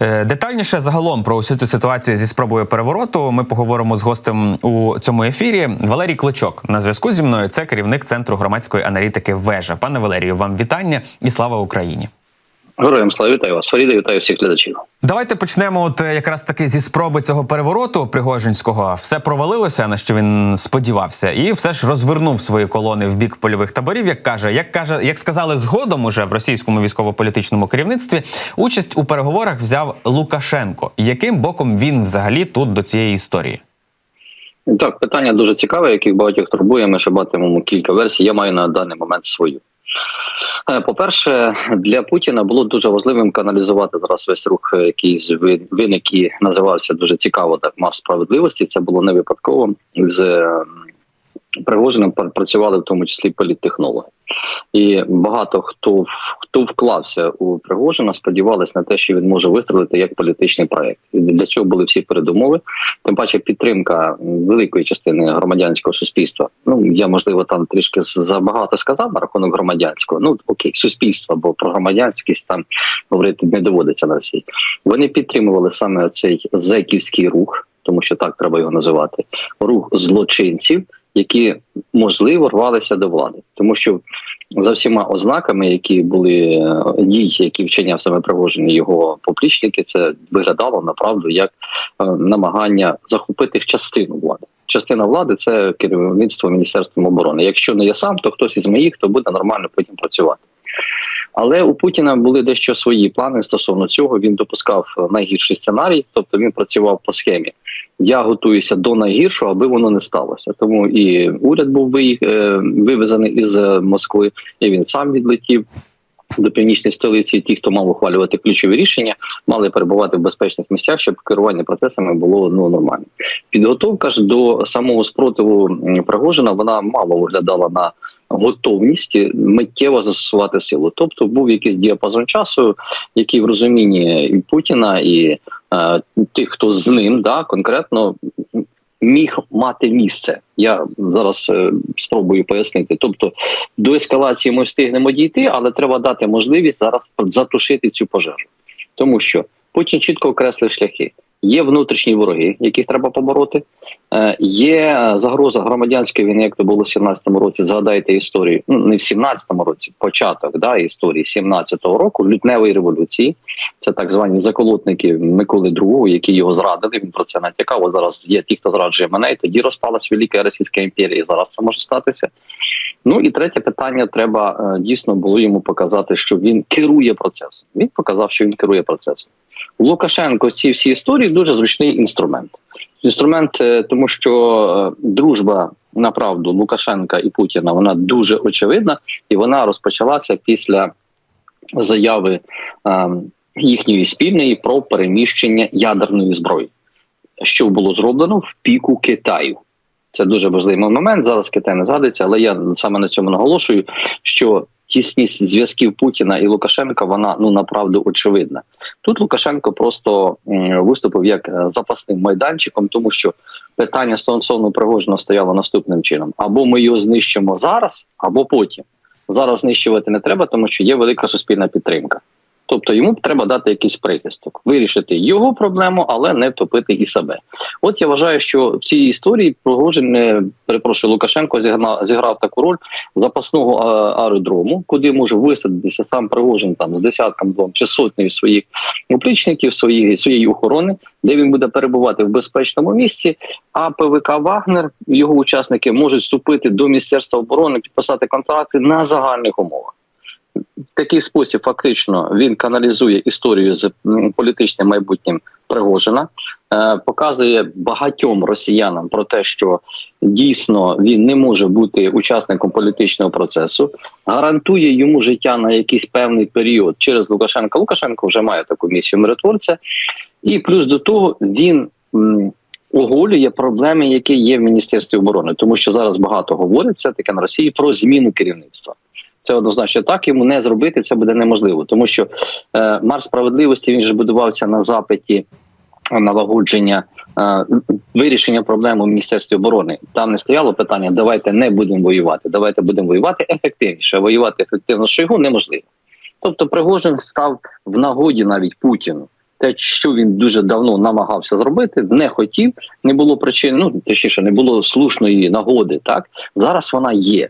Е, Детальніше загалом про усю цю ситуацію зі спробою перевороту ми поговоримо з гостем у цьому ефірі. Валерій Клочок на зв'язку зі мною. Це керівник центру громадської аналітики Вежа. Пане Валерію, вам вітання і слава Україні. Героям слава вітаю вас, Фаріда, вітаю всіх глядачів. Давайте почнемо. От е, якраз таки зі спроби цього перевороту Пригожинського. Все провалилося на що він сподівався, і все ж розвернув свої колони в бік польових таборів. Як каже, як каже, як сказали згодом уже в російському військово-політичному керівництві, участь у переговорах взяв Лукашенко. Яким боком він взагалі тут до цієї історії? Так, питання дуже цікаве, яких багатьох турбує. Ми ще матимемо кілька версій. Я маю на даний момент свою. Е, По-перше, для Путіна було дуже важливим каналізувати зараз весь рух, е, який з вин, вин, називався дуже цікаво так марш справедливості. Це було не випадково з Пригожиним працювали в тому числі політтехнологи. І багато хто хто вклався у Пригожина, сподівалися на те, що він може вистрелити як політичний проект. І для цього були всі передумови. Тим паче підтримка великої частини громадянського суспільства. Ну я можливо там трішки забагато сказав на рахунок громадянського. Ну окей, суспільства, бо про громадянськість там говорити не доводиться на Росії. Вони підтримували саме цей зеківський рух, тому що так треба його називати. Рух злочинців, які можливо рвалися до влади, тому що за всіма ознаками, які були е, дій, які вчиняв саме Пригожин його поплічники, це виглядало направду як е, намагання захопити частину влади. Частина влади це керівництво міністерством оборони. Якщо не я сам, то хтось із моїх, то буде нормально потім працювати. Але у Путіна були дещо свої плани стосовно цього. Він допускав найгірший сценарій, тобто він працював по схемі. Я готуюся до найгіршого, аби воно не сталося. Тому і уряд був е, вивезений із е, Москви, і він сам відлетів. До північної столиці ті, хто мав ухвалювати ключові рішення, мали перебувати в безпечних місцях, щоб керування процесами було ну нормально. Підготовка ж до самого спротиву Пригожина вона мало виглядала на готовність миттєво застосувати силу. Тобто був якийсь діапазон часу, який в розумінні і Путіна, і тих, хто з ним да конкретно міг мати місце. Я зараз е, спробую пояснити. Тобто до ескалації ми встигнемо дійти, але треба дати можливість зараз затушити цю пожежу, тому що Путін чітко окреслив шляхи. Є внутрішні вороги, яких треба побороти. Е, Є загроза громадянської війни, як то було в 17-му році. Згадайте історію. Ну не в 17-му році, початок да історії 17-го року лютневої революції. Це так звані заколотники Миколи II, які його зрадили. Він про це натякав. Зараз є ті, хто зраджує мене, і тоді розпалась Велика Російська імперія. і Зараз це може статися. Ну і третє питання: треба е, дійсно було йому показати, що він керує процесом. Він показав, що він керує процесом. Лукашенко ці всі історії дуже зручний інструмент. Інструмент, е, тому що е, дружба направду Лукашенка і Путіна вона дуже очевидна, і вона розпочалася після заяви е, їхньої спільної про переміщення ядерної зброї, що було зроблено в піку Китаю. Це дуже важливий момент. Зараз Китай не згадується, але я саме на цьому наголошую, що тісність зв'язків Путіна і Лукашенка вона ну направду очевидна. Тут Лукашенко просто виступив як е, запасним майданчиком, тому що питання стосовно Пригожина стояло наступним чином: або ми його знищимо зараз, або потім. Зараз знищувати не треба, тому що є велика суспільна підтримка. Тобто йому треба дати якийсь прихисток, вирішити його проблему, але не втопити і себе. От я вважаю, що в цій історії Пригожин, е, перепрошую, Лукашенко зігнав, зіграв таку роль запасного е, аеродрому, куди може висадитися сам Пригожин там з десятком двом чи сотнею своїх оплічників, своєї своєї охорони, де він буде перебувати в безпечному місці. А ПВК Вагнер, його учасники можуть вступити до Міністерства оборони, підписати контракти на загальних умовах. В такий спосіб фактично він каналізує історію з політичним майбутнім Пригожина, е, показує багатьом росіянам про те, що дійсно він не може бути учасником політичного процесу, гарантує йому життя на якийсь певний період через Лукашенка. Лукашенко вже має таку місію миротворця, і плюс до того він. Оголює проблеми, які є в міністерстві оборони, тому що зараз багато говориться таке на Росії про зміну керівництва. Це однозначно так йому не зробити це буде неможливо, тому що е, марш справедливості він же будувався на запиті налагодження е, вирішення проблем у міністерстві оборони. Там не стояло питання: давайте не будемо воювати, давайте будемо воювати ефективніше. Воювати ефективно Шойгу неможливо. Тобто, Пригожин став в нагоді навіть Путіну. те, що він дуже давно намагався зробити, не хотів, не було причин. Ну точніше, не було слушної нагоди. Так зараз вона є.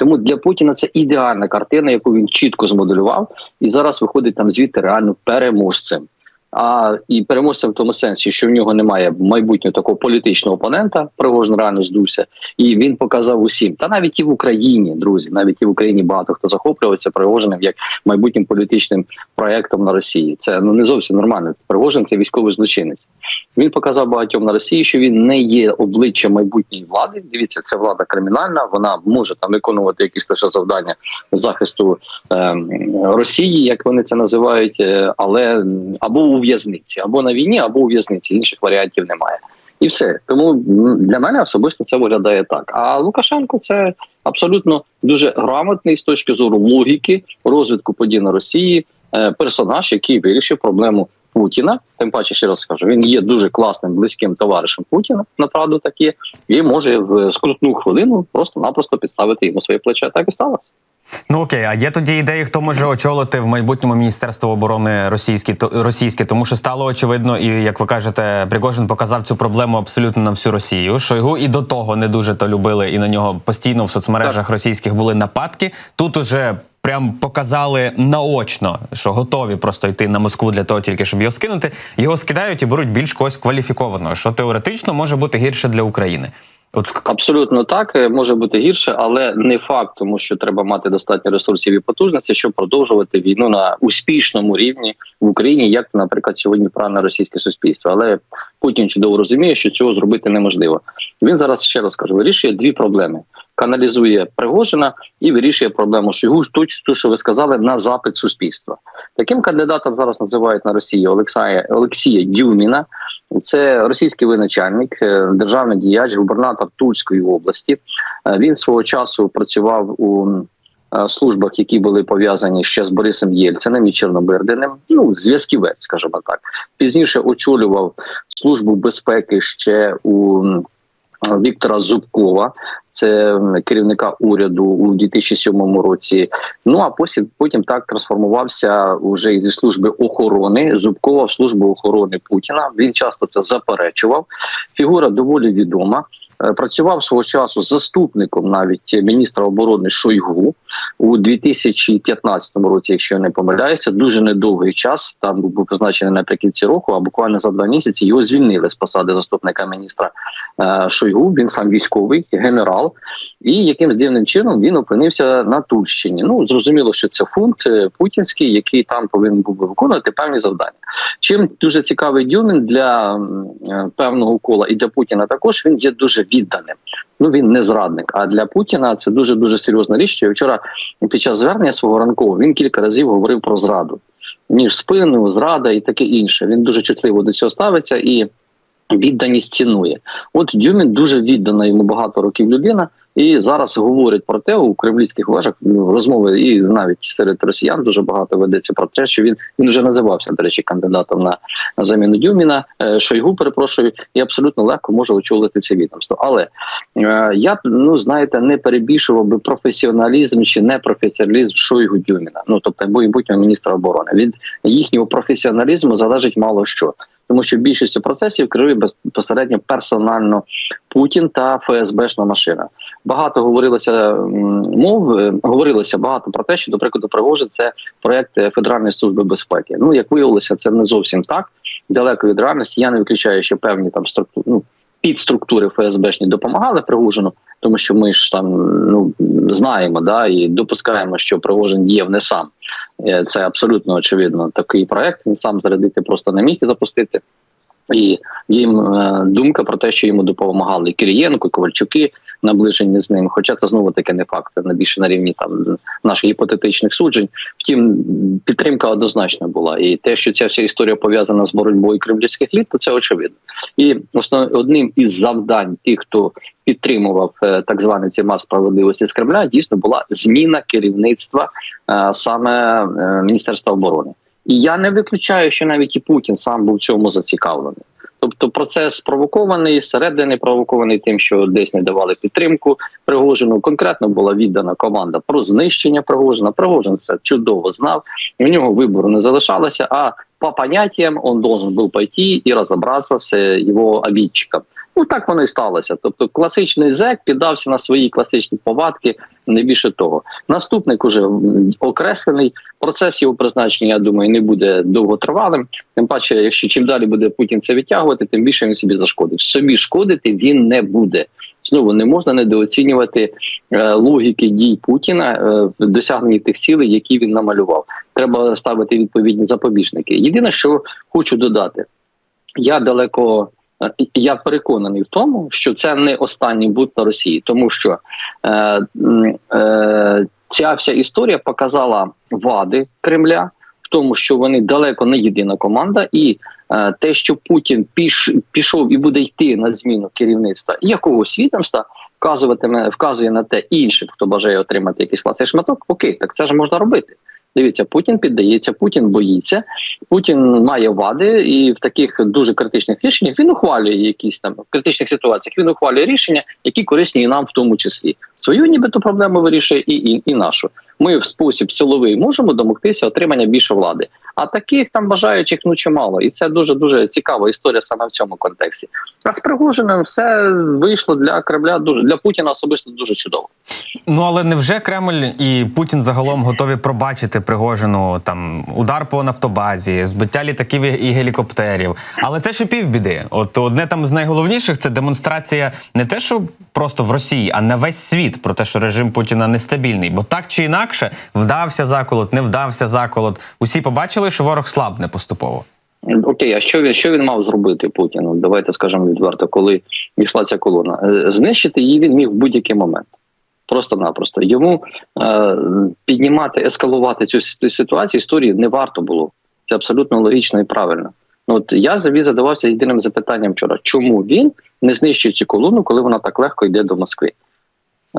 Тому для Путіна це ідеальна картина, яку він чітко змоделював, і зараз виходить там звідти реально переможцем. А і переможцем в тому сенсі, що в нього немає майбутнього такого політичного опонента, Пригожин реально здувся, і він показав усім. Та навіть і в Україні, друзі, навіть і в Україні багато хто захоплювався Пригожиним як майбутнім політичним проектом на Росії. Це ну не зовсім нормально. Пригожин це військовий злочинець. Він показав багатьом на Росії, що він не є обличчям майбутньої влади. Дивіться, це влада кримінальна. Вона може там виконувати якісь лише завдання захисту е, Росії, як вони це називають, е, але або у в'язниці, або на війні, або у в'язниці. Інших варіантів немає. І все тому для мене особисто це виглядає так. А Лукашенко це абсолютно дуже грамотний з точки зору логіки розвитку подій на Росії е, персонаж, який вирішив проблему Путіна. Тим паче, ще раз скажу, він є дуже класним близьким товаришем Путіна. Направду такі, і може в скрутну хвилину просто-напросто підставити йому своє плече. Так і сталося. Ну окей, а є тоді ідеї, хто може очолити в майбутньому міністерство оборони російське, то- російське, тому що стало очевидно, і як ви кажете, Пригожин показав цю проблему абсолютно на всю Росію. Шойгу і до того не дуже то любили, і на нього постійно в соцмережах російських були нападки. Тут уже прям показали наочно, що готові просто йти на Москву для того, тільки щоб його скинути. Його скидають і беруть більш когось кваліфікованого, що теоретично може бути гірше для України. От Абсолютно так е, може бути гірше, але не факт, тому що треба мати достатньо ресурсів і потужності, щоб продовжувати війну на успішному рівні в Україні, як, наприклад, сьогодні прагне російське суспільство. Але Путін чудово розуміє, що цього зробити неможливо. Він зараз ще раз кажу, вирішує дві проблеми: каналізує Пригожина і вирішує проблему Шойгу, точно, що ви сказали, на запит суспільства. Таким кандидатом зараз називають на Росії Олексія Олексія Дюміна. Це російський виначальник, е, державний діяч, губернатор Тульської області. Е, Він свого часу працював у е, службах, які були пов'язані ще з Борисом Єльциним і Чорнобирдиним. Ну, зв'язківець, скажімо так. Пізніше очолював службу безпеки ще у Віктора Зубкова. Це керівника уряду у 2007 році. Ну а потім потім так трансформувався уже зі служби охорони Зубкова в службу охорони Путіна. Він часто це заперечував. Фігура доволі відома. Е, Працював свого часу заступником навіть міністра оборони Шойгу у 2015 році, якщо я не помиляюся, дуже недовгий час. Там був призначений наприкінці року, а буквально за два місяці його звільнили з посади заступника міністра е, Шойгу. Він сам військовий генерал, і якимсь дивним чином він опинився на Тульщині. Ну зрозуміло, що це фунт е, путінський, який там повинен був виконувати певні завдання. Чим дуже цікавий Дюмін для е, певного кола і для Путіна також він є дуже відданим. Ну він не зрадник. А для Путіна це дуже дуже серйозна річ. Я вчора під час звернення свого ранкового він кілька разів говорив про зраду. Ніж спину, зрада і таке інше. Він дуже чутливо до цього ставиться і відданість цінує. От Дюмін дуже віддана йому багато років людина. І зараз говорять про те у кремлівських вежах ну, розмови, і навіть серед росіян дуже багато ведеться про те, що він він вже називався до речі кандидатом на, заміну Дюміна. Е, Шойгу перепрошую, і абсолютно легко може очолити це відомство. Але е, я б ну знаєте, не перебільшував би професіоналізм чи непрофесіоналізм Шойгу Дюміна. Ну тобто майбутнього міністра оборони. Від їхнього професіоналізму залежить мало що. Тому що більшістю процесів керує безпосередньо персонально Путін та ФСБшна машина. Багато говорилося мов, е, говорилося багато про те, що, до прикладу, Пригожин – це проект Федеральної служби безпеки. Ну як виявилося, це не зовсім так. Далеко від реальності. Я не виключаю, що певні там структури, ну, підструктури ФСБшні допомагали Пригожину, тому що ми ж там ну знаємо, да і допускаємо, що Пригожин діяв не сам. Е, Це абсолютно очевидно. Такий проект він сам зарядити просто не міг і запустити. І їм е, думка про те, що йому допомагали Кирієнко, Ковальчуки наближені з ним. Хоча це знову таки не факт, на більше на рівні там наших гіпотетичних суджень. Втім, підтримка однозначно була. І те, що ця вся історія пов'язана з боротьбою кремлівських літ, то це очевидно. І основ, одним із завдань тих, хто підтримував е, так званий цей марш справедливості з Кремля, дійсно була зміна керівництва е, саме Міністерства оборони. І я не виключаю, що навіть і Путін сам був в цьому зацікавлений. Тобто процес спровокований, зсередини провокований тим, що десь не давали підтримку Пригожину. Конкретно була віддана команда про знищення Пригожина. Пригожин це чудово знав. У нього вибору не залишалося. А по понятиям он должен был пойти и разобраться с э, его обидчиком. Ну так воно і сталося. Тобто класичний зек піддався на свої класичні повадки, не більше того. Наступник уже окреслений. Процес його призначення, я думаю, не буде довготривалим. Тим паче, якщо чим далі буде Путін це відтягувати, тим більше він собі зашкодить. Собі шкодити він не буде. Знову не можна недооцінювати е, логіки дій Путіна е, в досягненні тих цілей, які він намалював. Треба ставити відповідні запобіжники. Єдине, що хочу додати, я далеко я переконаний в тому, що це не останній на Росії, тому що е, е, ця вся історія показала вади Кремля в тому, що вони далеко не єдина команда, і е, те, що Путін піш, пішов і буде йти на зміну керівництва якогось відомства, вказуватиме вказує на те іншим, хто бажає отримати якийсь ласий шматок. Окей, так це ж можна робити. Дивіться, Путін піддається, Путін боїться, Путін має вади, і в таких дуже критичних рішеннях він ухвалює якісь там в критичних ситуаціях. Він ухвалює рішення, які корисні і нам в тому числі. Свою нібито проблему вирішує і, і, і нашу. Ми в спосіб силовий можемо домогтися отримання більше влади. А таких там бажаючих ну чимало, і це дуже дуже цікава історія саме в цьому контексті. А з Пригожиним все вийшло для Кремля дуже для Путіна особисто дуже чудово. Ну але невже Кремль і Путін загалом готові пробачити Пригожину там удар по нафтобазі, збиття літаків і гелікоптерів? Але це ще півбіди. От одне там з найголовніших це демонстрація не те, що просто в Росії, а на весь світ про те, що режим Путіна нестабільний. Бо так чи інакше вдався заколот, не вдався заколот. Усі побачили, що ворог слабне поступово. Окей, а що він що він мав зробити Путіну? Давайте скажемо відверто, коли йшла ця колона. Е, Знищити її він міг в будь-який момент. Просто-напросто. Йому е, піднімати, ескалувати цю ситуацію історії не варто було. Це абсолютно логічно і правильно. Ну, от я собі задавався єдиним запитанням вчора: чому він не знищує цю колону, коли вона так легко йде до Москви?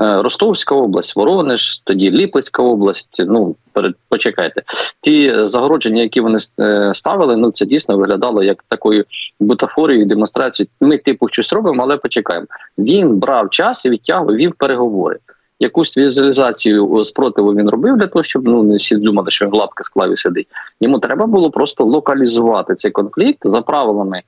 Е, Ростовська область, Воронеж, тоді Ліпецька область. Ну перед почекайте, ті загородження, які вони е, ставили, ну це дійсно виглядало як такою бутафорією, демонстрацією. Ми типу щось робимо, але почекаємо. Він брав час і відтягував, вів переговори. Якусь візуалізацію спротиву він робив для того, щоб ну не всі думали, що він лапки склав і сидить. Йому треба було просто локалізувати цей конфлікт за правилами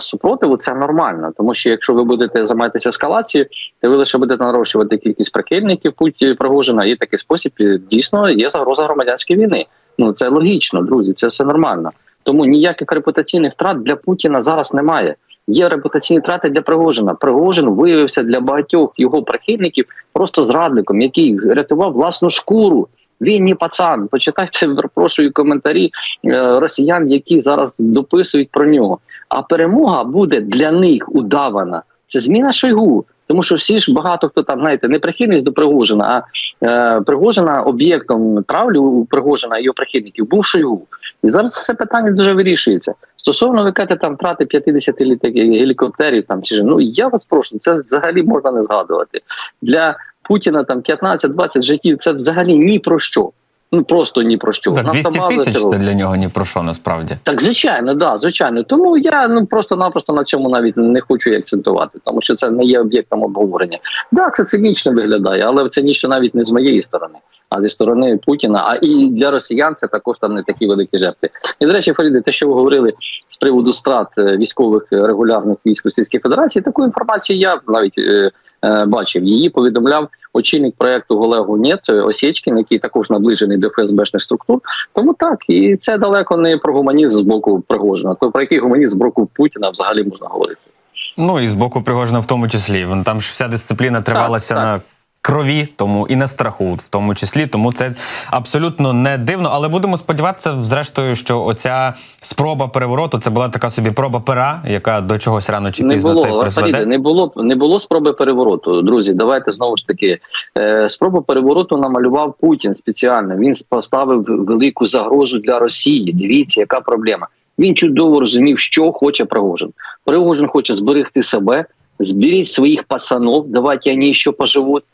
супротиву. Це нормально, тому що якщо ви будете займатися ескалацією, то ви лише будете нарощувати кількість прихильників путі Пригожина, і такий спосіб е, дійсно є загроза громадянської війни. Ну це логічно, друзі, це все нормально. Тому ніяких репутаційних втрат для Путіна зараз немає. Є репутаційні втрати для Пригожина. Пригожин виявився для багатьох його прихильників просто зрадником, який рятував власну шкуру. Він не пацан. Почитайте, перепрошую коментарі е, росіян, які зараз дописують про нього. А перемога буде для них удавана. Це зміна Шойгу. Тому що всі ж багато хто там, знаєте, не прихильність до Пригожина, а е, Пригожина об'єктом травлі у Пригожина і його прихильників був Шойгу. І зараз це питання дуже вирішується. Стосовно ви кажете, там втрати 50 літаків, гелікоптерів, там чи ну я вас прошу, це взагалі можна не згадувати. Для Путіна там 15-20 життів це взагалі ні про що. Ну просто ні про що. Так, 200 тисяч це для нього ні про що насправді. Так, звичайно, да, звичайно. Тому я ну просто-напросто на цьому навіть не хочу акцентувати, тому що це не є об'єктом обговорення. Да, це цинічно виглядає, але цинічно навіть не з моєї сторони, а зі сторони Путіна. А і для росіян це також там не такі великі жертви. І до речі, Фаріде, те, що ви говорили з приводу страт е, військових регулярних військ Російської Федерації, таку інформацію я навіть е, бачив. Її повідомляв очільник проекту Олегу Нєт е, Осєчкін, який також наближений до ФСБшних структур. Тому так, і це далеко не про гуманізм з боку Пригожина. То про який гуманізм з боку Путіна взагалі можна говорити? Ну і з боку Пригожина в тому числі. Там ж вся дисципліна тривалася так. на крові, тому і на страху, в тому числі. Тому це абсолютно не дивно. Але будемо сподіватися, зрештою, що оця спроба перевороту це була така собі проба пера, яка до чогось рано чи Не було призведе. не було не було спроби перевороту. Друзі, давайте знову ж таки. Е, спробу перевороту намалював Путін спеціально. Він поставив велику загрозу для Росії. Дивіться, яка проблема. Він чудово розумів, що хоче Пригожин. Пригожин хоче зберегти себе, зберіть своїх пацанов, давайте вони ще поживуть.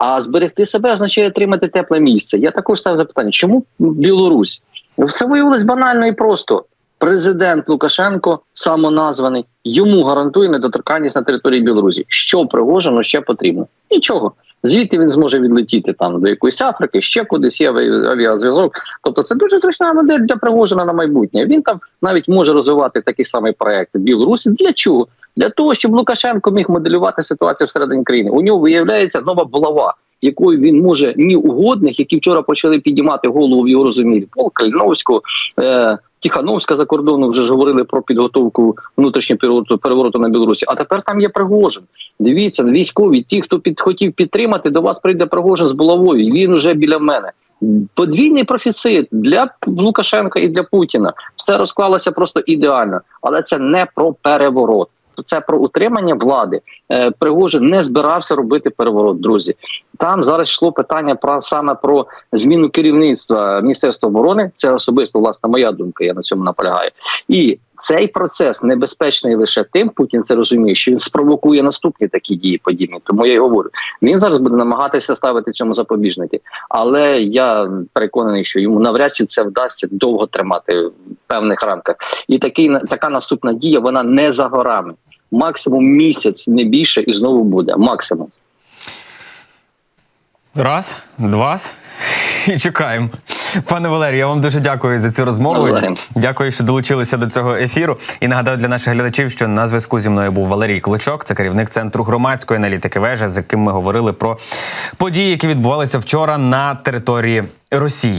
А зберегти себе означає отримати тепле місце. Я також став запитання, чому Білорусь? Все виявилось банально і просто. Президент Лукашенко, самоназваний, йому гарантує недоторканність на території Білорусі. Що Пригожину ще потрібно? Нічого. Звідти він зможе відлетіти там до якоїсь Африки, ще кудись є авіазв'язок. Тобто це дуже зручна модель для Пригожина на майбутнє. Він там навіть може розвивати такий самий проект в Білорусі. Для чого? Для того, щоб Лукашенко міг моделювати ситуацію всередині країни. У нього виявляється нова булава, якою він може ні угодних, які вчора почали підіймати голову в його розумінні, Пол Каліновського, е, Тихановська за кордоном вже ж говорили про підготовку внутрішнього перевороту, перевороту на Білорусі. А тепер там є Пригожин. Дивіться, військові, ті, хто під хотів підтримати, до вас прийде Пригожин з булавою. Він уже біля мене. Подвійний профіцит для Лукашенка і для Путіна. Все розклалося просто ідеально, але це не про переворот. Це про утримання влади. Е, Пригожин не збирався робити переворот, друзі. Там зараз йшло питання про саме про зміну керівництва Міністерства оборони. Це особисто власне моя думка. Я на цьому наполягаю. І цей процес небезпечний лише тим, Путін це розуміє, що він спровокує наступні такі дії подібні. Тому я й говорю, він зараз буде намагатися ставити цьому запобіжники. Але я переконаний, що йому навряд чи це вдасться довго тримати в певних рамках. І такий така наступна дія вона не за горами. Максимум місяць, не більше, і знову буде. Максимум. Раз, два. І чекаємо. Пане Валерію, я вам дуже дякую за цю розмову. Навзаєм. Дякую, що долучилися до цього ефіру. І нагадаю для наших глядачів, що на зв'язку зі мною був Валерій Кличок, це керівник центру громадської аналітики вежа, з яким ми говорили про події, які відбувалися вчора на території Росії.